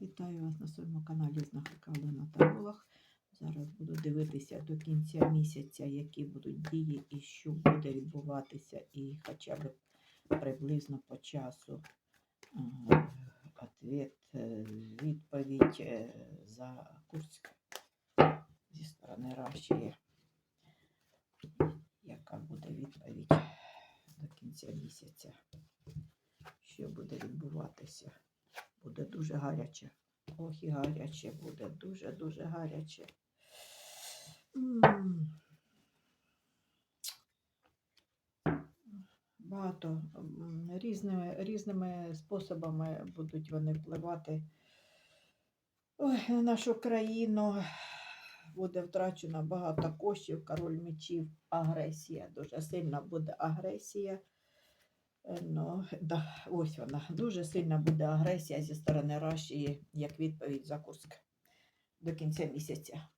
Вітаю вас на своєму каналі Знахарка Олена Таролог. Зараз буду дивитися до кінця місяця, які будуть дії і що буде відбуватися, і хоча б приблизно по часу е, ответ, е, відповідь е, за Курськ зі сторони Рашії. Яка буде відповідь до кінця місяця? Що буде відбуватися? Дуже гаряче. Ох, і гаряче буде, дуже-дуже гаряче. Багато різними, різними способами будуть вони впливати Ой, на нашу країну. Буде втрачено багато коштів, король мечів, агресія. Дуже сильна буде агресія. Ну, да, ось вона. Дуже сильна буде агресія зі сторони Рашії як відповідь за Курськ до кінця місяця.